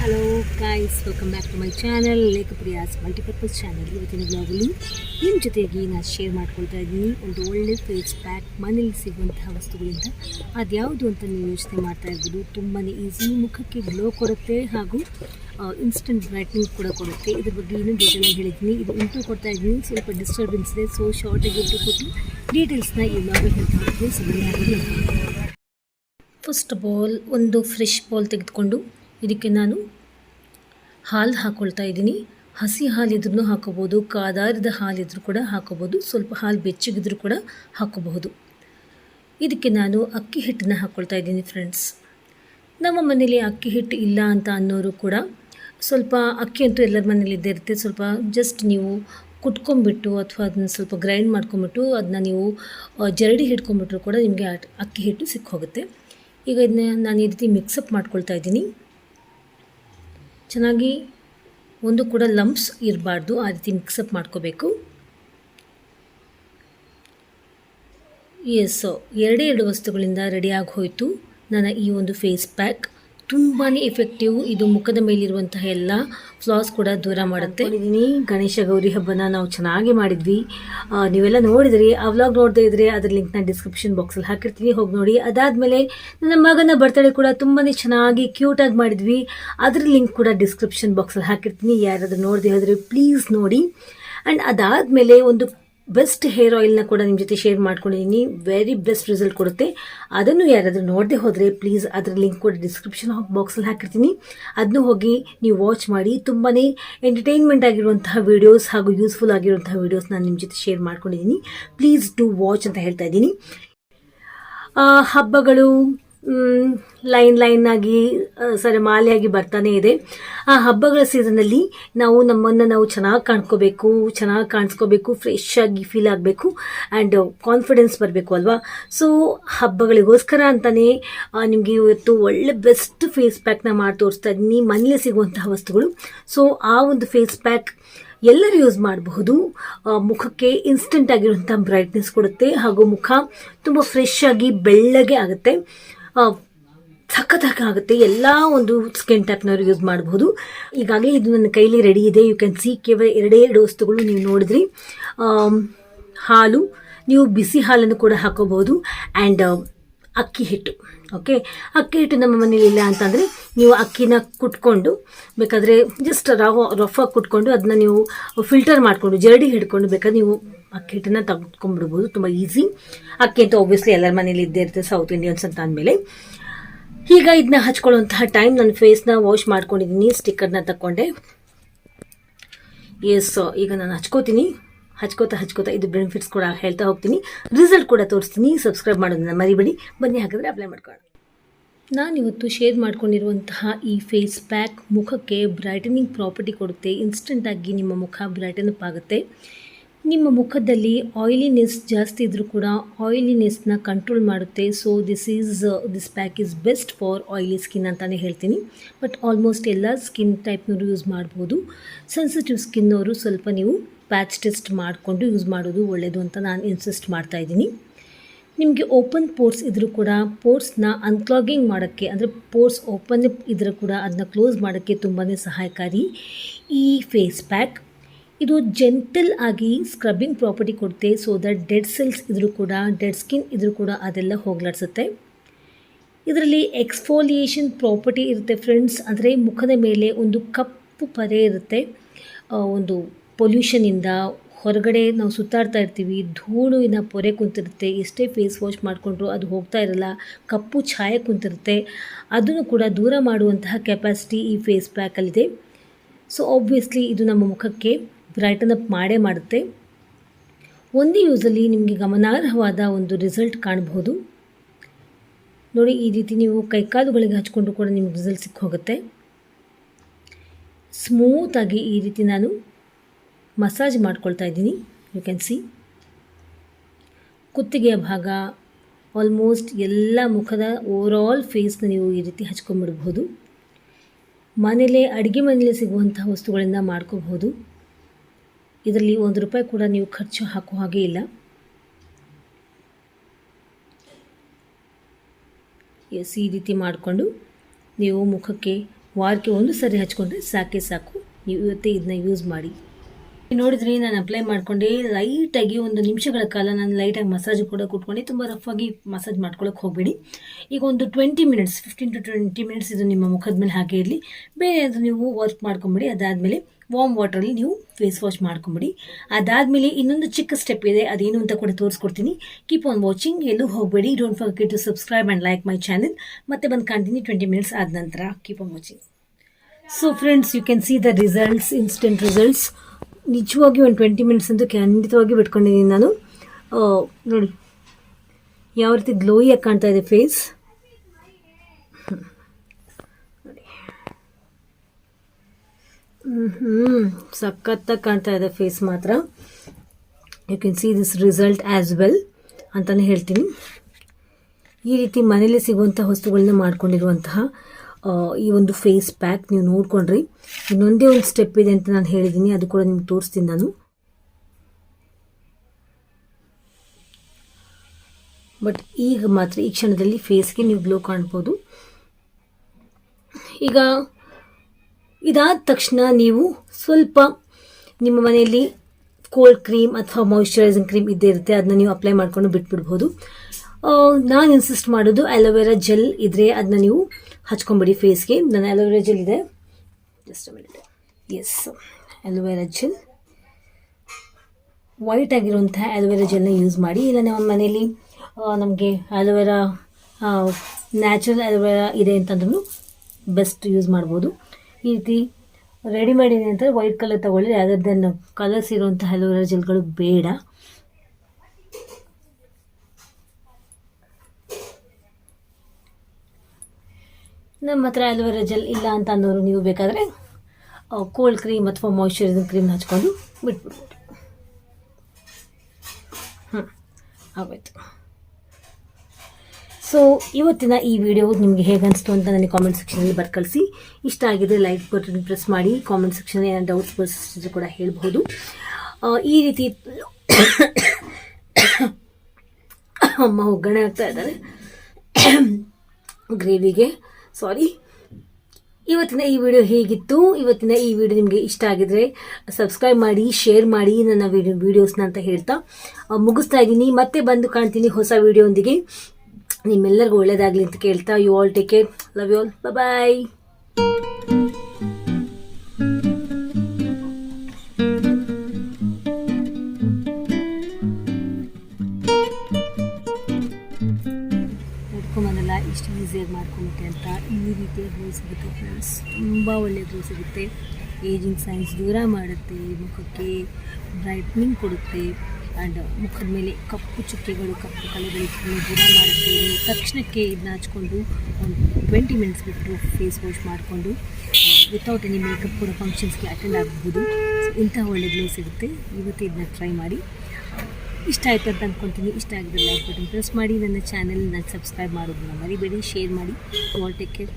Hello guys welcome back to my channel Lekhapriya's multipurpose channel ಇವತ್ತಿನ ಬ್ಲಾಗಲ್ಲಿ ನಿಮ್ಮ ಜೊತೆಗೆ ನಾನು ಶೇರ್ ಮಾಡ್ಕೊಳ್ತಾ ಇದ್ದೀನಿ. ಒಂದು ಒಳ್ಳೆ ಫೇಸ್ ಪ್ಯಾಕ್ ಮನೇಲಿ ಸಿಗುವಂತಹ ವಸ್ತುಗಳಿಂದ ಅದ್ಯಾವುದು ಅಂತ ನೀವು ಯೋಚನೆ ಮಾಡ್ತಾ ಇರ್ಬೋದು. ತುಂಬಾ ಈಸಿ ಮುಖಕ್ಕೆ ಗ್ಲೋ ಕೊಡುತ್ತೆ ಹಾಗೂ ಇನ್ಸ್ಟೆಂಟ್ ಬ್ರೈಟ್ನಿಂಗ್ ಕೂಡ ಕೊಡುತ್ತೆ. ಇದ್ರ ಬಗ್ಗೆ ಇನ್ನೂ ಡೀಟೇಲ್ ಹೇಳಿದ್ದೀನಿ. ಇದು ಇಂಟ್ರೂ ಕೊಡ್ತಾ ಇದ್ದೀನಿ. ಸ್ವಲ್ಪ ಡಿಸ್ಟರ್ಬೆನ್ಸ್ ಇದೆ ಸೊ ಶಾರ್ಟಾಗಿ ಇಂಟ್ರೂ ಕೊಟ್ಟು ಡೀಟೇಲ್ಸ್ನ ಈ ಬ್ಲಾಗಲ್ಲಿ ಹೇಳ್ತಾ ಇದ್ದೀನಿ ಸೊ ಬನ್ನಿ ಫಸ್ಟ್ ಆಫ್ ಆಲ್ ಒಂದು ಫ್ರೆಶ್ ಬಾಲ್ ತೆಗೆದುಕೊಂಡು ಇದಕ್ಕೆ ನಾನು ಹಾಲು ಹಾಕ್ಕೊಳ್ತಾ ಇದ್ದೀನಿ. ಹಸಿ ಹಾಲಿದ್ರೂ ಹಾಕೋಬೋದು, ಕಾದಾರಿದ ಹಾಲಿದ್ರೂ ಕೂಡ ಹಾಕೋಬೋದು, ಸ್ವಲ್ಪ ಹಾಲು ಬೆಚ್ಚಗಿದ್ರೂ ಕೂಡ ಹಾಕೋಬಹುದು. ಇದಕ್ಕೆ ನಾನು ಅಕ್ಕಿ ಹಿಟ್ಟನ್ನ ಹಾಕ್ಕೊಳ್ತಾ ಇದ್ದೀನಿ ಫ್ರೆಂಡ್ಸ್ ನಮ್ಮ ಮನೇಲಿ ಅಕ್ಕಿ ಹಿಟ್ಟು ಇಲ್ಲ ಅಂತ ಅನ್ನೋರು ಕೂಡ ಸ್ವಲ್ಪ ಅಕ್ಕಿ ಅಂತೂ ಎಲ್ಲರ ಮನೇಲಿ ಇದ್ದೇ ಇರುತ್ತೆ. ಸ್ವಲ್ಪ ಜಸ್ಟ್ ನೀವು ಕುಟ್ಕೊಂಬಿಟ್ಟು ಅಥವಾ ಅದನ್ನ ಸ್ವಲ್ಪ ಗ್ರೈಂಡ್ ಮಾಡ್ಕೊಂಬಿಟ್ಟು ಅದನ್ನ ನೀವು ಜರಡಿ ಹಿಡ್ಕೊಂಬಿಟ್ರು ಕೂಡ ನಿಮಗೆ ಅಕ್ಕಿ ಹಿಟ್ಟು ಸಿಕ್ಕೋಗುತ್ತೆ. ಈಗ ಇದನ್ನ ನಾನು ಈ ರೀತಿ ಮಿಕ್ಸಪ್ ಮಾಡ್ಕೊಳ್ತಾ ಇದ್ದೀನಿ. ಚೆನ್ನಾಗಿ ಒಂದು ಕೂಡ ಲಂಪ್ಸ್ ಇರಬಾರ್ದು. ಆ ರೀತಿ ಮಿಕ್ಸಪ್ ಮಾಡ್ಕೋಬೇಕು. ಎಸ್ ಎರಡೇ ಎರಡು ವಸ್ತುಗಳಿಂದ ರೆಡಿಯಾಗಿ ಹೋಯಿತು. ನನ್ನ ಈ ಒಂದು ಫೇಸ್ ಪ್ಯಾಕ್ ತುಂಬಾ ಎಫೆಕ್ಟಿವ್ ಇದು ಮುಖದ ಮೇಲಿರುವಂತಹ ಎಲ್ಲ ಫ್ಲಾಸ್ ಕೂಡ ದೂರ ಮಾಡುತ್ತೆ. ಇದೀನಿ ಗಣೇಶ ಗೌರಿ ಹಬ್ಬನ ನಾವು ಚೆನ್ನಾಗಿ ಮಾಡಿದ್ವಿ. ನೀವೆಲ್ಲ ನೋಡಿದ್ರಿ, ಆ ವ್ಲಾಗ್ ನೋಡದೇ ಇದ್ರೆ ಅದ್ರ ಲಿಂಕ್ನ ಡಿಸ್ಕ್ರಿಪ್ಷನ್ ಬಾಕ್ಸಲ್ಲಿ ಹಾಕಿರ್ತೀನಿ. ಹೋಗಿ ನೋಡಿ. ಅದಾದಮೇಲೆ ನನ್ನ ಮಗನ ಬರ್ತಡೇ ಕೂಡ ತುಂಬಾ ಚೆನ್ನಾಗಿ ಕ್ಯೂಟಾಗಿ ಮಾಡಿದ್ವಿ. ಅದ್ರ ಲಿಂಕ್ ಕೂಡ ಡಿಸ್ಕ್ರಿಪ್ಷನ್ ಬಾಕ್ಸಲ್ಲಿ ಹಾಕಿರ್ತೀನಿ. ಯಾರಾದರೂ ನೋಡದೆ ಹೋದರೆ ಪ್ಲೀಸ್ ನೋಡಿ. ಆ್ಯಂಡ್ ಅದಾದಮೇಲೆ ಒಂದು ಬೆಸ್ಟ್ ಹೇರ್ ಆಯಿಲ್ನ ಕೂಡ ನಿಮ್ಮ ಜೊತೆ ಶೇರ್ ಮಾಡ್ಕೊಂಡಿದ್ದೀನಿ ವೆರಿ ಬೆಸ್ಟ್ ರಿಸಲ್ಟ್ ಕೊಡುತ್ತೆ. ಅದನ್ನು ಯಾರಾದರೂ ನೋಡದೆ ಹೋದರೆ ಪ್ಲೀಸ್ ಅದರ ಲಿಂಕ್ ಕೂಡ ಡಿಸ್ಕ್ರಿಪ್ಷನ್ ಬಾಕ್ಸಲ್ಲಿ ಹಾಕಿರ್ತೀನಿ. ಅದನ್ನು ಹೋಗಿ ನೀವು ವಾಚ್ ಮಾಡಿ. ತುಂಬಾ ಎಂಟರ್ಟೈನ್ಮೆಂಟ್ ಆಗಿರುವಂತಹ ವೀಡಿಯೋಸ್ ಹಾಗೂ ಯೂಸ್ಫುಲ್ ಆಗಿರುವಂತಹ ವೀಡಿಯೋಸ್ ನಾನು ನಿಮ್ಮ ಜೊತೆ ಶೇರ್ ಮಾಡ್ಕೊಂಡಿದ್ದೀನಿ ಪ್ಲೀಸ್ ಡೂ ವಾಚ್ ಅಂತ ಹೇಳ್ತಾ ಇದ್ದೀನಿ. ಹಬ್ಬಗಳು ಲೈನ್ ಲೈನ್ ಆಗಿ ಸರಿ ಸರಮಾಲೆಯಾಗಿ ಬರ್ತಾನೆ ಇದೆ. ಆ ಹಬ್ಬಗಳ ಸೀಸನಲ್ಲಿ ನಾವು ನಮ್ಮನ್ನು ನಾವು ಚೆನ್ನಾಗಿ ಕಾಣ್ಕೋಬೇಕು, ಚೆನ್ನಾಗಿ ಕಾಣಿಸ್ಕೋಬೇಕು ಫ್ರೆಶ್ ಆಗಿ ಫೀಲ್ ಆಗಬೇಕು ಆ್ಯಂಡ್ ಕಾನ್ಫಿಡೆನ್ಸ್ ಬರಬೇಕು ಅಲ್ವಾ? ಸೊ ಹಬ್ಬಗಳಿಗೋಸ್ಕರ ಅಂತಲೇ ನಿಮಗೆ ಇವತ್ತು ಒಳ್ಳೆ ಬೆಸ್ಟ್ ಫೇಸ್ ಪ್ಯಾಕ್ನ ಮಾಡಿ ತೋರಿಸ್ತಾ ಇದ್ದೀನಿ. ಮನೇಲಿ ಸಿಗುವಂತಹ ವಸ್ತುಗಳು. ಸೊ ಆ ಒಂದು ಫೇಸ್ ಪ್ಯಾಕ್ ಎಲ್ಲರೂ ಯೂಸ್ ಮಾಡಬಹುದು. ಮುಖಕ್ಕೆ ಇನ್ಸ್ಟೆಂಟ್ ಆಗಿರುವಂಥ ಬ್ರೈಟ್ನೆಸ್ ಕೊಡುತ್ತೆ. ಹಾಗೂ ಮುಖ ತುಂಬ ಫ್ರೆಶ್ ಆಗಿ ಬೆಳ್ಳಗೆ ಆಗುತ್ತೆ. ಆ, ಸಖತ್ತಾಗಿ ಆಗುತ್ತೆ. ಎಲ್ಲ ಒಂದು ಸ್ಕಿನ್ ಟೈಪ್ನವರು ಯೂಸ್ ಮಾಡಬಹುದು ಈಗಾಗಲೇ ಇದು ನನ್ನ ಕೈಲಿ ರೆಡಿ ಇದೆ. ಯು ಕ್ಯಾನ್ ಸಿ ಕೇವಲ ಎರಡೇ ಎರಡು ವಸ್ತುಗಳು ನೀವು ನೋಡಿದ್ರಿ. ಹಾಲು. ನೀವು ಬಿಸಿ ಹಾಲನ್ನು ಕೂಡ ಹಾಕೋಬಹುದು. ಆ್ಯಂಡ್ ಅಕ್ಕಿ ಹಿಟ್ಟು. ಓಕೆ ಅಕ್ಕಿ ಹಿಟ್ಟು ನಮ್ಮ ಮನೇಲಿ ಇಲ್ಲ ಅಂತಂದರೆ ನೀವು ಅಕ್ಕಿನ ಕುಟ್ಕೊಂಡು ಬೇಕಾದರೆ ಜಸ್ಟ್ ರಫ್ ರಫಾಗಿ ಕುಟ್ಕೊಂಡು ಅದನ್ನ ನೀವು ಫಿಲ್ಟರ್ ಮಾಡಿಕೊಂಡು ಜರಡಿ ಹಿಡ್ಕೊಂಡು ಬೇಕಾದ್ರೆ ನೀವು ಅಕ್ಕಿ ಹಿಟ್ಟನ್ನ ತೆಗೆದುಕೊಂಡ್ಬಿಡ್ಬೋದು. ತುಂಬ ಈಸಿ ಅಕ್ಕಿ ಅಂತ ಒಬ್ವಿಯಸ್ಲಿ ಎಲ್ಲರ ಮನೇಲಿ ಇದ್ದೇ ಇರುತ್ತೆ ಸೌತ್ ಇಂಡಿಯನ್ಸ್ ಅಂತ ಅಂದಮೇಲೆ. ಈಗ ಇದನ್ನ ಹಚ್ಕೊಳ್ಳುವಂತಹ ಟೈಮ್ ನನ್ನ ಫೇಸ್ನ ವಾಶ್ ಮಾಡ್ಕೊಂಡಿದ್ದೀನಿ ಸ್ಟಿಕ್ಕರ್ನ ತಕೊಂಡೆ ಎಸ್ ಈಗ ನಾನು ಹಚ್ಕೋತೀನಿ. ಹಚ್ಕೋತಾ ಹಚ್ಕೋತಾ ಇದು ಬೆನಿಫಿಟ್ಸ್ ಕೂಡ ಹೇಳ್ತಾ ಹೋಗ್ತೀನಿ. ರಿಸಲ್ಟ್ ಕೂಡ ತೋರಿಸ್ತೀನಿ. ಸಬ್ಸ್ಕ್ರೈಬ್ ಮಾಡೋದನ್ನ ಮರಿಬೇಡಿ. ಬನ್ನಿ, ಹಾಗಾದರೆ ಅಪ್ಲೈ ಮಾಡ್ಕೊಳ್ಳೋಣ. ನಾನಿವತ್ತು ಶೇರ್ ಮಾಡ್ಕೊಂಡಿರುವಂತಹ ಈ ಫೇಸ್ ಪ್ಯಾಕ್ ಮುಖಕ್ಕೆ ಬ್ರೈಟನಿಂಗ್ ಪ್ರಾಪರ್ಟಿ ಕೊಡುತ್ತೆ. ಇನ್ಸ್ಟೆಂಟಾಗಿ ನಿಮ್ಮ ಮುಖ ಬ್ರೈಟನ್ ಅಪ್ ಆಗುತ್ತೆ. ನಿಮ್ಮ ಮುಖದಲ್ಲಿ ಆಯಿಲಿನೆಸ್ ಜಾಸ್ತಿ ಇದ್ದರೂ ಕೂಡ ಆಯಿಲಿನೆಸ್ನ ಕಂಟ್ರೋಲ್ ಮಾಡುತ್ತೆ. So this is this pack is best for oily skin ಅಂತಲೇ ಹೇಳ್ತೀನಿ. ಬಟ್ ಆಲ್ಮೋಸ್ಟ್ ಎಲ್ಲ ಸ್ಕಿನ್ ಟೈಪ್ನವರು ಯೂಸ್ ಮಾಡ್ಬೋದು. ಸೆನ್ಸಿಟಿವ್ ಸ್ಕಿನ್ನವರು ಸ್ವಲ್ಪ ನೀವು ಪ್ಯಾಚ್ ಟೆಸ್ಟ್ ಮಾಡಿಕೊಂಡು ಯೂಸ್ ಮಾಡೋದು ಒಳ್ಳೆಯದು ಅಂತ ನಾನು ಇನ್ಸಿಸ್ಟ್ ಮಾಡ್ತಾ ಇದ್ದೀನಿ. ನಿಮಗೆ ಓಪನ್ ಪೋರ್ಸ್ ಇದ್ದರೂ ಕೂಡ ಪೋರ್ಸ್ನ ಅನ್ಕ್ಲಾಗಿಂಗ್ ಮಾಡೋಕ್ಕೆ, ಅಂದರೆ ಪೋರ್ಸ್ ಓಪನ್ ಇದ್ರೂ ಕೂಡ ಅದನ್ನ ಕ್ಲೋಸ್ ಮಾಡೋಕ್ಕೆ ತುಂಬಾ ಸಹಾಯಕಾರಿ ಈ ಫೇಸ್ ಪ್ಯಾಕ್ ಇದು ಜೆಂಟಲ್ ಆಗಿ ಸ್ಕ್ರಬ್ಬಿಂಗ್ ಪ್ರಾಪರ್ಟಿ ಕೊಡುತ್ತೆ ಸೊ ದಟ್ ಡೆಡ್ ಸೆಲ್ಸ್ ಇದ್ರೂ ಕೂಡ ಡೆಡ್ ಸ್ಕಿನ್ ಇದ್ರೂ ಕೂಡ ಅದೆಲ್ಲ ಹೋಗ್ಲಾಡ್ಸುತ್ತೆ. ಇದರಲ್ಲಿ ಎಕ್ಸ್ಫೋಲಿಯೇಷನ್ ಪ್ರಾಪರ್ಟಿ ಇರುತ್ತೆ ಫ್ರೆಂಡ್ಸ್ ಅಂದರೆ ಮುಖದ ಮೇಲೆ ಒಂದು ಕಪ್ಪು ಪರೆ ಇರುತ್ತೆ. ಒಂದು ಪೊಲ್ಯೂಷನಿಂದ ಹೊರಗಡೆ ನಾವು ಸುತ್ತಾಡ್ತಾ ಇರ್ತೀವಿ ಧೂಳುವಿನ ಪೊರೆ ಕುಂತಿರುತ್ತೆ, ಎಷ್ಟೇ ಫೇಸ್ ವಾಶ್ ಮಾಡಿಕೊಂಡ್ರು ಅದು ಹೋಗ್ತಾ ಇರಲ್ಲ, ಕಪ್ಪು ಛಾಯೆ ಕುಂತಿರುತ್ತೆ. ಅದನ್ನು ಕೂಡ ದೂರ ಮಾಡುವಂತಹ ಕೆಪಾಸಿಟಿ ಈ ಫೇಸ್ ಪ್ಯಾಕಲ್ಲಿದೆ ಸೊ ಆಬ್ವಿಯಸ್ಲಿ ಇದು ನಮ್ಮ ಮುಖಕ್ಕೆ. ಬ್ರೈಟನ್ ಅಪ್ ಮಾಡೇ ಮಾಡುತ್ತೆ. ಒಂದೇ ಯೂಸಲ್ಲಿ ನಿಮಗೆ ಗಮನಾರ್ಹವಾದ ಒಂದು ರಿಸಲ್ಟ್ ಕಾಣಬಹುದು. ನೋಡಿ, ಈ ರೀತಿ ನೀವು ಕೈಕಾಲುಗಳಿಗೆ ಹಚ್ಕೊಂಡು ಕೂಡ ನಿಮ್ಗೆ ರಿಸಲ್ಟ್ ಸಿಕ್ಕ ಹೋಗುತ್ತೆ ಸ್ಮೂತಾಗಿ ಈ ರೀತಿ ನಾನು ಮಸಾಜ್ ಮಾಡ್ಕೊಳ್ತಾ ಇದ್ದೀನಿ. ಯು ಕ್ಯಾನ್ ಸಿ ಕುತ್ತಿಗೆಯ ಭಾಗ ಆಲ್ಮೋಸ್ಟ್ ಎಲ್ಲ ಮುಖದ ಓವರಾಲ್ ಫೇಸ್ನ ನೀವು ಈ ರೀತಿ ಹಚ್ಕೊಂಡ್ಬಿಡ್ಬೋದು. ಮನೇಲೆ, ಅಡುಗೆ ಮನೇಲಿ ಸಿಗುವಂತಹ ವಸ್ತುಗಳಿಂದ ಮಾಡ್ಕೋಬಹುದು. ಇದರಲ್ಲಿ ಒಂದು ರೂಪಾಯಿ ಕೂಡ ನೀವು ಖರ್ಚು ಹಾಕೋ ಹಾಗೆ ಇಲ್ಲ. ಎಸ್, ಈ ರೀತಿ ಮಾಡಿಕೊಂಡು ನೀವು ಮುಖಕ್ಕೆ, ವಾರಕ್ಕೆ ಒಂದು ಸರಿ ಹಚ್ಕೊಂಡ್ರೆ ಸಾಕೆ ಸಾಕು. ನೀವು ಇವತ್ತೇ ಇದನ್ನ ಯೂಸ್ ಮಾಡಿ. ನೋಡಿದ್ರಿ ನಾನು ಅಪ್ಲೈ ಮಾಡಿಕೊಂಡೆ ಲೈಟಾಗಿ ಒಂದು ನಿಮಿಷಗಳ ಕಾಲ ನಾನು ಲೈಟಾಗಿ ಮಸಾಜ್ ಕೂಡ ಕೊಟ್ಕೊಂಡು. ತುಂಬ ರಫಾಗಿ ಮಸಾಜ್ ಮಾಡ್ಕೊಳಕ್ಕೆ ಹೋಗಬೇಡಿ. ಈಗ ಒಂದು twenty minutes fifteen to twenty minutes ಇದು ನಿಮ್ಮ ಮುಖದ ಮೇಲೆ ಹಾಗೆ ಇರಲಿ. ಬೇರೆ ಅದು ನೀವು ವರ್ಕ್ ಮಾಡ್ಕೊಂಬಿಡಿ. ಅದಾದಮೇಲೆ ವಾಮ್ ವಾಟ್ರಲ್ಲಿ ನೀವು ಫೇಸ್ ವಾಶ್ ಮಾಡ್ಕೊಂಬಿಡಿ. ಅದಾದಮೇಲೆ ಇನ್ನೊಂದು ಚಿಕ್ಕ ಸ್ಟೆಪ್ ಇದೆ, ಅದೇನು ಅಂತ ಕೂಡ ತೋರಿಸ್ಕೊಡ್ತೀನಿ. ಕೀಪ್ ಆನ್ ವಾಚಿಂಗ್ ಎಲ್ಲೂ ಹೋಗಬೇಡಿ. Don't forget to subscribe and like my channel ಮತ್ತೆ ಬಂದು ಕಾಣ್ತೀನಿ ಟ್ವೆಂಟಿ ಮಿನಿಟ್ಸ್ ಆದ ನಂತರ. Keep on watching so friends you can see the results instant results ನಿಜವಾಗಿ ಒಂದು ಟ್ವೆಂಟಿ ಮಿನಿಟ್ಸ್ ಅಂತೂ ಖಂಡಿತವಾಗಿ ಬಿಟ್ಕೊಂಡಿದ್ದೀನಿ ನಾನು. ನೋಡಿ. ಯಾವ ರೀತಿ ಗ್ಲೋಯಿಯಾಗಿ ಕಾಣ್ತಾ ಇದೆ ಫೇಸ್ ಹ್ಞೂ ಸಖತ್ತಾಗಿ ಕಾಣ್ತಾ ಇದೆ ಫೇಸ್ ಮಾತ್ರ. You can see this result as well ಅಂತಲೇ ಹೇಳ್ತೀನಿ. ಈ ರೀತಿ ಮನೇಲಿ ಸಿಗುವಂಥ ವಸ್ತುಗಳನ್ನ ಮಾಡ್ಕೊಂಡಿರುವಂತಹ ಈ ಒಂದು ಫೇಸ್ ಪ್ಯಾಕ್ ನೀವು ನೋಡ್ಕೊಂಡ್ರಿ. ಇನ್ನೊಂದೇ ಒಂದು ಸ್ಟೆಪ್ ಇದೆ ಅಂತ ನಾನು ಹೇಳಿದ್ದೀನಿ ಅದು ಕೂಡ ನಿಮ್ಗೆ ತೋರಿಸ್ತೀನಿ ನಾನು. ಬಟ್ ಈಗ ಮಾತ್ರ ಈ ಕ್ಷಣದಲ್ಲಿ ಫೇಸ್ಗೆ ನೀವು ಗ್ಲೋ ಕಾಣ್ಬೋದು. ಈಗ ಇದಾದ ತಕ್ಷಣ ನೀವು ಸ್ವಲ್ಪ ನಿಮ್ಮ ಮನೆಯಲ್ಲಿ ಕೋಲ್ಡ್ ಕ್ರೀಮ್ ಅಥವಾ ಮಾಯಿಶ್ಚರೈಸಿಂಗ್ ಕ್ರೀಮ್ ಇದ್ದೇ ಇರುತ್ತೆ ಅದನ್ನ ನೀವು ಅಪ್ಲೈ ಮಾಡ್ಕೊಂಡು ಬಿಟ್ಬಿಡ್ಬೋದು. ನಾನು ಇನ್ಸಿಸ್ಟ್ ಮಾಡೋದು ಅಲೋವೆರಾ ಜೆಲ್ ಇದ್ರೆ ಅದನ್ನ ನೀವು ಹಚ್ಕೊಂಬಿಡಿ ಫೇಸ್ಗೆ ನನ್ನ ಅಲೋವೆರಾ ಜೆಲ್ ಇದೆ. Just minute yes aloe vera gel white ಆಗಿರುವಂತಹ ಅಲೋವೆರಾ ಜೆಲ್ನ ಯೂಸ್ ಮಾಡಿ. ಇಲ್ಲ, ನಮ್ಮ ಮನೆಯಲ್ಲಿ ನಮಗೆ ಅಲೋವೆರಾ ನ್ಯಾಚುರಲ್ ಅಲೋವೆರಾ ಇದೆ ಅಂತಂದ್ರೂ ಬೆಸ್ಟ್ ಯೂಸ್ ಮಾಡ್ಬೋದು. ಈ ರೀತಿ ರೆಡಿ ಮಾಡಿದೆ ಅಂತ ವೈಟ್ ಕಲರ್ ತಗೊಳ್ಳಿ. ಅದರ್ ಕಲರ್ಸ್ ಇರುವಂಥ ಅಲೋವೆರಾ ಜೆಲ್ಗಳು ಬೇಡ. ನಮ್ಮ ಹತ್ರ ಅಲೋವೆರಾ ಜೆಲ್ ಇಲ್ಲ ಅಂತ ಅನ್ನೋರು ನೀವು ಬೇಕಾದರೆ ಕೋಲ್ಡ್ ಕ್ರೀಮ್ ಅಥವಾ ಮಾಯಿಶ್ಚರೈಸಿಂಗ್ ಕ್ರೀಮ್ ಹಚ್ಕೊಂಡು ಬಿಟ್ಬಿಡ್ಬೋದು. ಹ್ಞೂ ಆಗೋಯ್ತು. ಸೊ ಇವತ್ತಿನ ಈ ವಿಡಿಯೋ ನಿಮಗೆ ಹೇಗೆ ಅನಿಸ್ತು ಅಂತ ನನಗೆ ಕಾಮೆಂಟ್ ಸೆಕ್ಷನಲ್ಲಿ ಬರ್ಕಳಿಸಿ ಇಷ್ಟ ಆಗಿದ್ರೆ ಲೈಕ್ ಬಟನ್ ಪ್ರೆಸ್ ಮಾಡಿ ಕಾಮೆಂಟ್ ಸೆಕ್ಷನ್ ಏನೋ ಡೌಟ್ಸ್ ಬರ್ಸಿದ್ರೆ ಕೂಡ ಹೇಳ್ಬೋದು ಈ ರೀತಿ ಅಮ್ಮ ಒಗ್ಗರಣೆ ಆಗ್ತಾ ಇದ್ದಾರೆ. ಗ್ರೇವಿಗೆ ಸಾರಿ ಇವತ್ತಿನ ಈ ವಿಡಿಯೋ ಹೇಗಿತ್ತು? ಇವತ್ತಿನ ಈ ವಿಡಿಯೋ ನಿಮಗೆ ಇಷ್ಟ ಆಗಿದ್ರೆ ಸಬ್ಸ್ಕ್ರೈಬ್ ಮಾಡಿ ಶೇರ್ ಮಾಡಿ ನನ್ನ ವಿಡಿಯೋ ವೀಡಿಯೋಸ್ನ ಅಂತ ಹೇಳ್ತಾ. ಮುಗಿಸ್ತಾ ಇದ್ದೀನಿ. ಮತ್ತೆ ಬಂದು ಕಾಣ್ತೀನಿ ಹೊಸ ವಿಡಿಯೋಂದಿಗೆ ನಿಮ್ಮೆಲ್ಲರಿಗೂ ಒಳ್ಳೇದಾಗಲಿ ಅಂತ ಕೇಳ್ತಾ you all take care love you all bye ಇಷ್ಟು ಈಸಿಯಾಗಿ ಮಾಡ್ಕೊಂಬಿಟ್ಟೆ ಅಂತ ಈ ರೀತಿಯ ಗ್ಲೋ ಸಿಗುತ್ತೆ ಫ್ರೆಂಡ್ಸ್ ತುಂಬ ಒಳ್ಳೆಯ ಗ್ಲೋ ಸಿಗುತ್ತೆ. ಏಜಿಂಗ್ ಸೈನ್ಸ್ ದೂರ ಮಾಡುತ್ತೆ, ಮುಖಕ್ಕೆ ಬ್ರೈಟ್ನಿಂಗ್ ಕೊಡುತ್ತೆ. ಆ್ಯಂಡ್ ಮುಖದ ಮೇಲೆ ಕಪ್ಪು ಚುಕ್ಕೆಗಳು, ಕಪ್ಪು ಕಲೆಗಳು ಗುಣ ಮಾಡುತ್ತೆ. ತಕ್ಷಣಕ್ಕೆ ಇದನ್ನ ಹಚ್ಕೊಂಡು ಒಂದು ಟ್ವೆಂಟಿ ಮಿನಿಟ್ಸ್ ಬಿಟ್ಟು ಫೇಸ್ ವಾಶ್ ಮಾಡಿಕೊಂಡು ವಿತೌಟ್ ಎನಿ ಮೇಕಪ್ ಕೂಡ ಫಂಕ್ಷನ್ಸ್ಗೆ ಅಟೆಂಡ್ ಆಗ್ಬೋದು ಇಂಥ ಒಳ್ಳೆ ಗ್ಲೋ ಸಿಗುತ್ತೆ. ಇವತ್ತು ಇದನ್ನ ಟ್ರೈ ಮಾಡಿ. ಇಷ್ಟ ಆಯ್ತು ಅಂತ ಅಂದ್ಕೊತೀನಿ ಇಷ್ಟ ಆಗಿದ್ರೆ ಲೈಕ್ ಬಟನ್ ಪ್ರೆಸ್ ಮಾಡಿ. ನನ್ನ ಚಾನೆಲ್ನ ಸಬ್ಸ್ಕ್ರೈಬ್ ಮಾಡೋದನ್ನ ಮರಿಬೇಡಿ. ಶೇರ್ ಮಾಡಿ. All take care